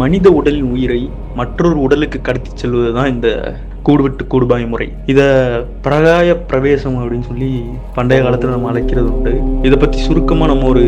மனித உடலின் உயிரை மற்றொரு உடலுக்கு கடத்தி செல்வதுதான் இந்த கூடுவிட்டு கூடுபாய் முறை. இத பிரகாய பிரவேசம் அப்படின்னு சொல்லி பண்டைய காலத்துல நம்ம அழைக்கிறது உண்டு. இதை பத்தி சுருக்கமா நம்ம ஒரு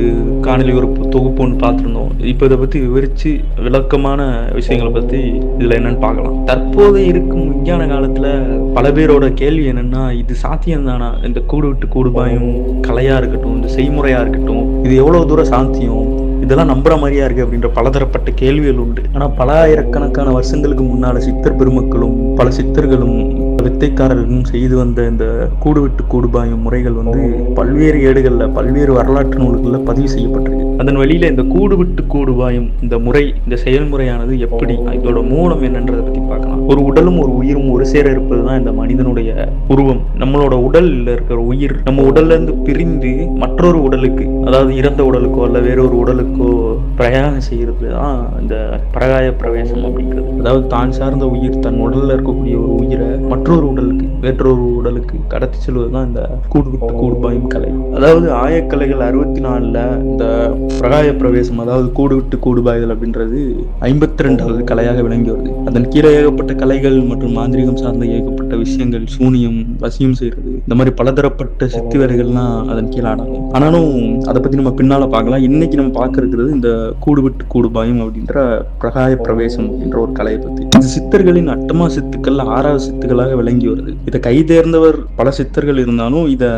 காணொலி ஒரு தொகுப்பு ஒன்று பார்த்துருந்தோம். இப்போ இதை பத்தி விவரிச்சு விளக்கமான விஷயங்களை பத்தி இதுல என்னன்னு பார்க்கலாம். தற்போது இருக்கும் விஞ்ஞான காலத்துல பல பேரோட கேள்வி என்னன்னா இது சாத்தியம்தானா? இந்த கூடு விட்டு கூடுபாயும் கலையா இருக்கட்டும் இந்த செய்முறையா இருக்கட்டும் இது எவ்வளவு தூரம் சாத்தியம்? இதெல்லாம் நம்புற மாதிரியா இருக்கு அப்படின்ற பலதரப்பட்ட கேள்விகள் உண்டு. ஆனா பல ஆயிரக்கணக்கான வருஷங்களுக்கு முன்னால சித்தர் பெருமக்களும் பல சித்தர்களும் வித்தைக்காரர்களும் செய்து வந்த இந்த கூடு விட்டு கூடுபாயும் முறைகள் வந்து பல்வேறு ஏடுகள்ல பல்வேறு வரலாற்று நூல்களில் பதிவு செய்யப்பட்டிருக்கு. அதன் வழியில் இந்த கூடு விட்டு கூடுவாயும் இந்த முறை இந்த செயல்முறையானது எப்படி? இதோட மூலம் என்னன்றதை பற்றி பார்க்கலாம். ஒரு உடலும் ஒரு உயிரும் ஒரு சேர இருப்பது தான் இந்த மனிதனுடைய உருவம். நம்மளோட உடலில் இருக்கிற உயிர் நம்ம உடல்ல இருந்து பிரிந்து மற்றொரு உடலுக்கு அதாவது இறந்த உடலுக்கோ அல்ல வேற ஒரு உடலுக்கோ பிரயாணம் செய்கிறது தான் இந்த பிரகாய பிரவேசம் அப்படிங்கிறது. அதாவது தான் சார்ந்த உயிர் தன் உடல்ல இருக்கக்கூடிய ஒரு உயிரை மற்றொரு உடலுக்கு வேற்றொரு உடலுக்கு கடத்தி செல்வது தான் இந்த கூடு விட்டு கூடுபாயும் கலை. அதாவது ஆயக்கலைகள் அறுபத்தி நாலுல இந்த பிரகாய பிரவேசம் அதாவது கூடு விட்டு கூடுபாய்தல் அப்படின்றது ஐம்பத்தி ரெண்டாவது கலையாக விளங்கி வருது. அதன் கீழே ஏகப்பட்ட கலைகள் மற்றும் மாந்திரிகம் சார்ந்த ஏகப்பட்ட விஷயங்கள் சூனியம் வசியம் செய்யறது இந்த மாதிரி பலதரப்பட்ட சித்து வேலைகள்லாம் அதன் கீழே ஆடலாம் ஆனாலும் அதை பத்தி நம்ம பின்னால பார்க்கலாம். இன்னைக்கு நம்ம பார்க்க இருக்கிறது இந்த கூடு விட்டு கூடுபாயம் அப்படின்ற பிரகாய பிரவேசம் அப்படின்ற ஒரு கலையை பத்தி. இந்த சித்தர்களின் அட்டமா சித்துக்கள் ஆறாவது சித்துக்களாக விளங்கி வருது. இதை கைதேர்ந்தவர் பல சித்தர்கள் இருந்தாலும் இதை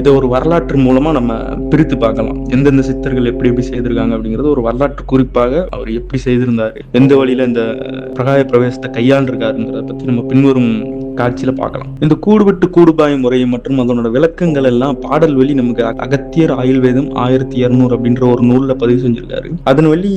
இதை ஒரு வரலாற்று மூலமா நம்ம பிரித்து பார்க்கலாம். எந்தெந்த சித்தர்கள் எப்படி எப்படி செய்திருக்காங்க அப்படிங்கறது ஒரு வரலாற்று குறிப்பாக அவர் எப்படி செய்திருந்தாரு? எந்த வழியில இந்த பிரகாய பிரவேசத்தை கையாண்டிருக்காருங்கிறத பத்தி நம்ம பின்வரும் காட்சியில பார்க்கலாம். இந்த கூடுபட்டு கூடுபாய் முறை மற்றும் அதனோட விளக்கங்கள் எல்லாம் பாடல் வழி நமக்கு அகத்தியர் ஆயுள்வேதம் ஆயிரத்தி இருநூறு அப்படின்ற ஒரு நூல்ல பதிவு செஞ்சிருக்காரு. அதன் வழி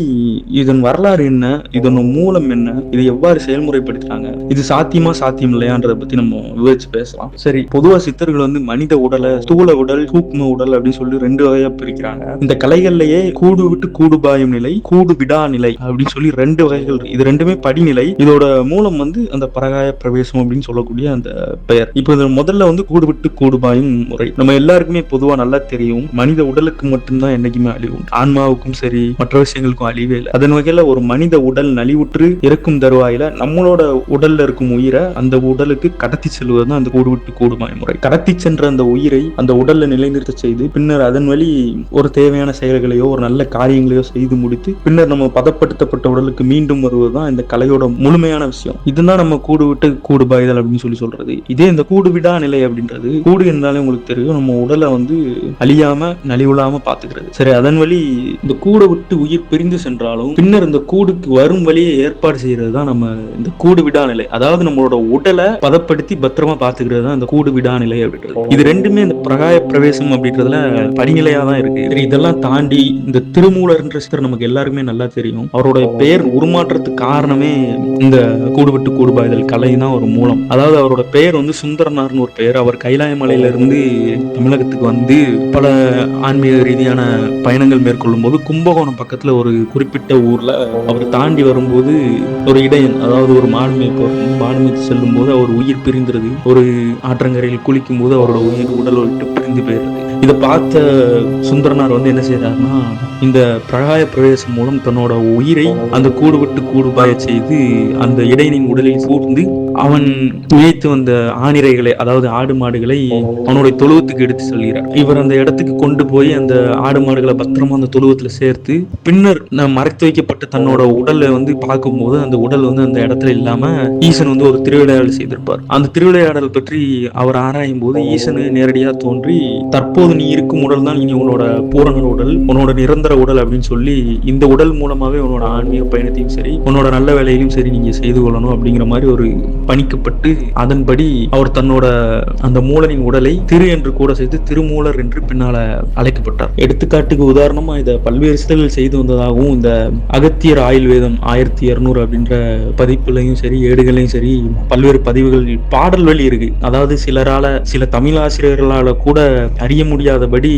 இதன் வரலாறு என்ன? இதன் மூலம் என்ன? இதை எவ்வாறு செயல்முறைப்படுத்துறாங்க இது சாத்தியமா சாத்தியம் இல்லையான்றதை பத்தி நம்ம விவரிச்சு பேசலாம். சரி பொதுவா சித்தர்கள் வந்து மனித உடலை ஸ்தூல உடல் சூக்ம உடல் அப்படின்னு சொல்லி ரெண்டு வகையா பிரிக்கிறாங்க. இந்த கலைகள்லயே கூடு விட்டு கூடுபாயும் நிலை கூடு விடா நிலை அப்படின்னு சொல்லி ரெண்டு வகைகள் இது ரெண்டுமே படிநிலை. இதோட மூலம் வந்து அந்த பரகாய பிரவேசம் அப்படின்னு சொல்லக்கூடிய அந்த பெயர். இப்போ இது முதல்ல வந்து கூடு விட்டு கூடுபாயும் முறை. நம்ம எல்லாருக்குமே பொதுவா நல்லா தெரியும். மனித உடலுக்கு மட்டும்தான் என்னைக்குமே அழிவு ஆன்மாவுக்கும் சரி மற்ற விஷயங்களுக்கும் அழிவே இல்லை. அதன் வகையில ஒரு மனித உடல் நலிவுற்று இருக்கும் தருவாயில நம்மளோட உடல்ல இருக்கும் உயிரை அந்த உடலுக்கு கடத்தி செல்வது தான் அந்த கூடு விட்டு கூடுமாய் முறை. கடத்தி சென்ற அந்த உயிரை அந்த உடல்ல நிலைநிறுத்த செய்து பின்னர் அதன் வழி ஒரு தேவையான செயல்களையோ ஒரு நல்ல காரியங்களையோ செய்து முடித்து பின்னர் நம்ம பதப்படுத்தப்பட்ட உடலுக்கு மீண்டும் வருவதுதான் இந்த கலையோட முழுமையான விஷயம். இதுதான் நம்ம கூடு விட்டு கூடுபாய்தல் அப்படின்னு அப்படின்னு சொல்லி சொல்றது. இதே இந்த கூடு விடா நிலை அப்படின்றது கூடு என்றாலே உங்களுக்கு தெரியும் நம்ம உடலை வந்து அழியாம நலிவுலாம பாத்துக்கிறது சரி அதன் வழி இந்த கூடை விட்டு உயிர் பிரிந்து சென்றாலும் பின்னர் இந்த கூடுக்கு வரும் வழியை ஏற்பாடு செய்யறது தான் நம்ம இந்த கூடு விடா நிலை. அதாவது நம்மளோட உடலை பதப்படுத்தி பத்திரமா பாத்துக்கிறது தான் இந்த கூடு விடா நிலை அப்படின்றது. இது ரெண்டுமே இந்த பிரகாய பிரவேசம் அப்படின்றதுல படிநிலையா தான் இருக்கு. சரி இதெல்லாம் தாண்டி இந்த திருமூலர்ன்ற சித்தர் நமக்கு எல்லாருமே நல்லா தெரியும். அவரோட பெயர் உருமாற்றத்துக்கு காரணமே இந்த கூடுவிட்டு கூடுபாய்தல் கலை தான் ஒரு மூலம். அதாவது அதாவது அவரோட பெயர் வந்து சுந்தரனார்னு ஒரு பெயர். அவர் கைலாய தமிழகத்துக்கு வந்து பல ஆன்மீக ரீதியான பயணங்கள் மேற்கொள்ளும் போது கும்பகோணம் பக்கத்தில் ஒரு குறிப்பிட்ட ஊரில் அவர் தாண்டி வரும்போது ஒரு இடையன் அதாவது ஒரு மாடு மேய்ப்பவர் செல்லும் போது அவர் உயிர் பிரிந்துருது. ஒரு ஆற்றங்கரையில் குளிக்கும் போது அவரோட உயிர் உடல் விட்டு பிரிந்து போயிடுது இதை பார்த்த சுந்தரனார் வந்து என்ன செய்யறாருன்னா இந்த பிரகாய பிரவேசம் மூலம் தன்னோட உயிரை அந்த கூடு விட்டு கூடு பாய செய்து அந்த இடையனின் உடலில் கூர்ந்து அவன் மேய்த்து வந்த ஆணிரைகளை அதாவது ஆடு மாடுகளை அவனுடைய தொழுவத்துக்கு எடுத்து செல்கிறார். இவர் அந்த இடத்துக்கு கொண்டு போய் அந்த ஆடு மாடுகளை பத்திரமா அந்த தொழுவத்துல சேர்த்து பின்னர் நான் மறைத்து வைக்கப்பட்ட தன்னோட உடலை வந்து பார்க்கும்போது அந்த உடல் வந்து அந்த இடத்துல இல்லாம ஈசன் வந்து ஒரு திருவிளையாடல் செய்திருப்பார். அந்த திருவிளையாடல் பற்றி அவர் ஆராயும் போது ஈசனு நேரடியா தோன்றி தற்போது நீ இருக்கும் உடல் தான் இனி உன்னோட பூரண உடல் உன்னோட நிரந்தர உடல் அப்படின்னு சொல்லி இந்த உடல் மூலமாவே உன்னோட ஆன்மீக பயணத்தையும் சரி உன்னோட நல்ல வேலையிலும் சரி நீங்க செய்து கொள்ளணும் அப்படிங்கிற மாதிரி ஒரு பணிக்கப்பட்டு அதன்படி அவர் தன்னோட அந்த மூலனின் உடலை திரு என்று கூட சேர்த்து திருமூலர் என்று பின்னால அழைக்கப்பட்டார். எடுத்துக்காட்டுக்கு உதாரணமா இதை பல்வேறு சித்தர்கள் செய்து வந்ததாகவும் இந்த அகத்தியர் ஆயுள்வேதம் ஆயிரத்தி இருநூறு அப்படின்ற பதிப்புலையும் சரி ஏடுகளையும் சரி பல்வேறு பதிவுகள் பாடல் வழி இருக்கு. அதாவது சிலரால சில தமிழ் ஆசிரியர்களால கூட அறிய முடியாதபடி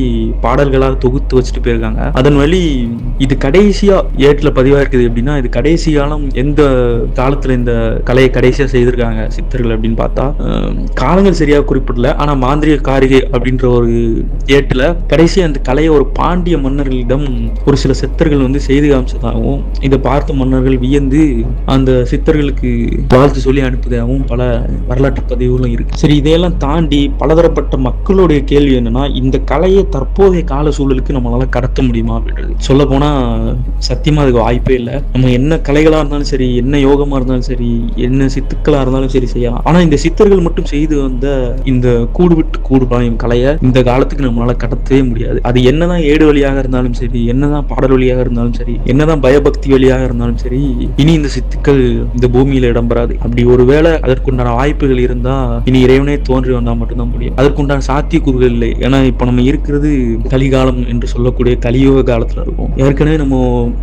பாடல்களாக தொகுத்து வச்சுட்டு போயிருக்காங்க. அதன் வழி இது கடைசியா ஏட்டுல பதிவாக இருக்குது எப்படின்னா இது கடைசி காலம் எந்த காலத்துல இந்த கலையை கடைசியா செய்திருக்காங்க சித்தர்கள் அப்படின்னு பார்த்தா காலங்கள் சரியா குறிப்பிடல. ஆனா மாந்திரிக காரிகை அப்படின்ற ஒரு ஏட்டுல கடைசி அந்த கலையை ஒரு பாண்டிய மன்னர்களிடம் ஒரு சில சித்தர்கள் வந்து செய்து காமிச்சதாகவும் இதை பார்த்த மன்னர்கள் வியந்து அந்த சித்தர்களுக்கு வாழ்த்து சொல்லி அனுப்புவதாகவும் பல வரலாற்று பதிவுகளும் இருக்கு. சரி இதையெல்லாம் தாண்டி பலதரப்பட்ட மக்களுடைய கேள்வி என்னன்னா இந்த கலையை தற்போதைய கால சூழலுக்கு நம்மளால கடத்த முடியுமா அப்படின்றது. சொல்ல போனா சத்தியமா அதுக்கு வாய்ப்பே இல்லை. நம்ம என்ன கலைகளா இருந்தாலும் சரி என்ன யோகமா இருந்தாலும் சரி என்ன சித்துக்களா இருந்தாலும் சரி செய்யலாம். ஆனா இந்த சித்தர்கள் மட்டும் செய்து வந்த இந்த கூடு விட்டு கூடு பாயும் கலையை இந்த காலத்துக்கு நம்மளால கடத்தவே முடியாது. அது என்னதான் ஏடு வழியாக இருந்தாலும் சரி என்னதான் பாடல் வழியாக இருந்தாலும் சரி என்னதான் பயபக்தி வழியாக இருந்தாலும் சரி இனி இந்த சித்துக்கள் இந்த பூமியில இடம்பெறாது. அப்படி ஒருவேளை அதற்குண்டான வாய்ப்புகள் இருந்தா இனி இறைவனே தோன்றி வந்தா மட்டும்தான் முடியும். அதற்குண்டான சாத்தியக்கூறுகள் இல்லை. ஏன்னா இப்ப நம்ம இருக்கிறது கலிகாலம் என்று சொல்லக்கூடிய கலியுக காலத்துல இருக்கும். ஏற்கனவே நம்ம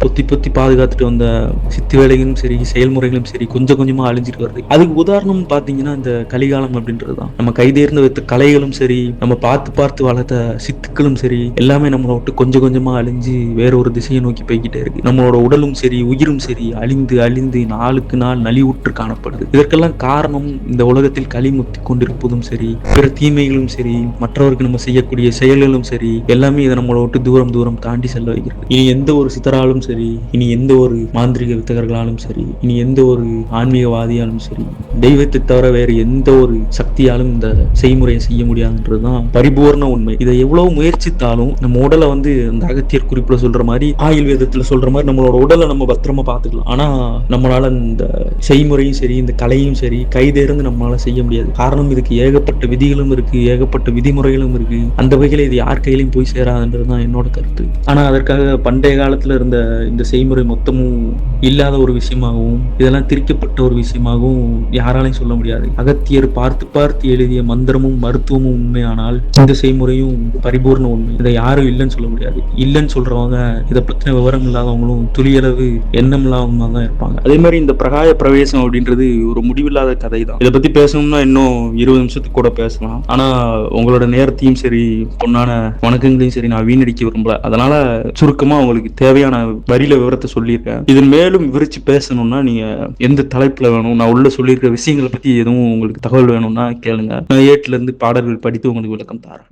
பொத்தி பொத்தி பாதுகாத்துட்டு வந்த சித்து வேலைகளும் சரி செயல்முறைகளும் சரி கொஞ்சம் கொஞ்சமா அழிஞ்சிட்டு வருது. அதுக்கு உதாரணம் பார்த்தீங்கன்னா இந்த கலிகாலம் அப்படின்றது தான். நம்ம கைதேர்ந்து வைத்த கலைகளும் சரி நம்ம பார்த்து பார்த்து வளர்த்த சித்துக்களும் சரி எல்லாமே நம்மளை விட்டு கொஞ்சம் கொஞ்சமாக அழிஞ்சு வேற ஒரு திசையை நோக்கி போய்கிட்டே இருக்கு. நம்மளோட உடலும் சரி உயிரும் சரி அழிந்து அழிந்து நாளுக்கு நாள் நலிவுற்று காணப்படுது. இதற்கெல்லாம் காரணம் இந்த உலகத்தில் களி முத்தி கொண்டிருப்பதும் சரி பிற தீமைகளும் சரி மற்றவருக்கு நம்ம செய்யக்கூடிய செயல்களும் சரி எல்லாமே இதை நம்மளை விட்டு தூரம் தூரம் தாண்டி செல்ல வைக்கிறது. இனி எந்த ஒரு சித்தராலும் சரி இனி எந்த ஒரு மாந்திரிக வித்தகர்களாலும் சரி இனி எந்த ஒரு ஆன்மீகவாதியாலும் சரி தெய்வத்தை தவிர வேறு எந்த ஒரு சக்தியாலும் இந்த செய்முறையை செய்ய முடியாதுன்றதுதான் பரிபூர்ண உண்மை. இதை எவ்வளவு முயற்சித்தாலும் நம்ம உடலை வந்து அந்த அகத்தியர் குறிப்புல சொல்ற மாதிரி ஆயுர்வேதத்தில் சொல்ற மாதிரி நம்மளோட உடலை நம்ம பத்திரமா பார்த்துக்கலாம். ஆனா நம்மளால இந்த செய்முறையும் சரி இந்த கலையும் சரி கைதேர்ந்து நம்மளால செய்ய முடியாது. காரணம் இதுக்கு ஏகப்பட்ட விதிகளும் இருக்கு ஏகப்பட்ட விதிமுறைகளும் இருக்கு. அந்த வகையில இது யார் கையிலையும் போய் சேராதுன்றது தான் என்னோட கருத்து. ஆனா அதற்காக பண்டைய காலத்துல இருந்த இந்த செய்முறை மொத்தமும் இல்லாத ஒரு விஷயமாகவும் இதெல்லாம் திரிக்கப்பட்ட ஒரு விஷயமாகவும் யாராலையும் சொல்ல முடியாது. அகத்தியர் பார்த்து பார்த்து எழுதிய மந்திரமும் மருத்துவமும் உண்மையானால் இந்த செய்முறையும் பரிபூர்ண உண்மை. இதை யாரும் இல்லைன்னு சொல்ல முடியாது. இல்லைன்னு சொல்றவங்க இதை பத்தின விவரம் இல்லாதவங்களும் துளியளவு எண்ணம் இல்லாதவங்க தான் இருப்பாங்க. அதே மாதிரி இந்த பிரகாய பிரவேசம் அப்படின்றது ஒரு முடிவில்லாத கதை தான் இதை பத்தி பேசணும்னா இன்னும் இருபது நிமிஷத்துக்கு கூட பேசலாம். ஆனா உங்களோட நேரத்தையும் சரி பொண்ணான வணக்கங்களையும் சரி நான் வீணடிக்க விரும்பல. அதனால சுருக்கமா உங்களுக்கு தேவையான வரியில விவரத்தை சொல்லியிருக்கேன். இதன் மேலும் விரிச்சு பேசணும்னா நீங்க எந்த தலைப்புல வேணும்? நான் உள்ள இருக்கிற விஷயங்களை பத்தி எதுவும் உங்களுக்கு தகவல் வேணும்னா கேளுங்க. நான் ஏட்டுல இருந்து பாடல்கள் படித்து உங்களுக்கு விளக்கம் தரேன்.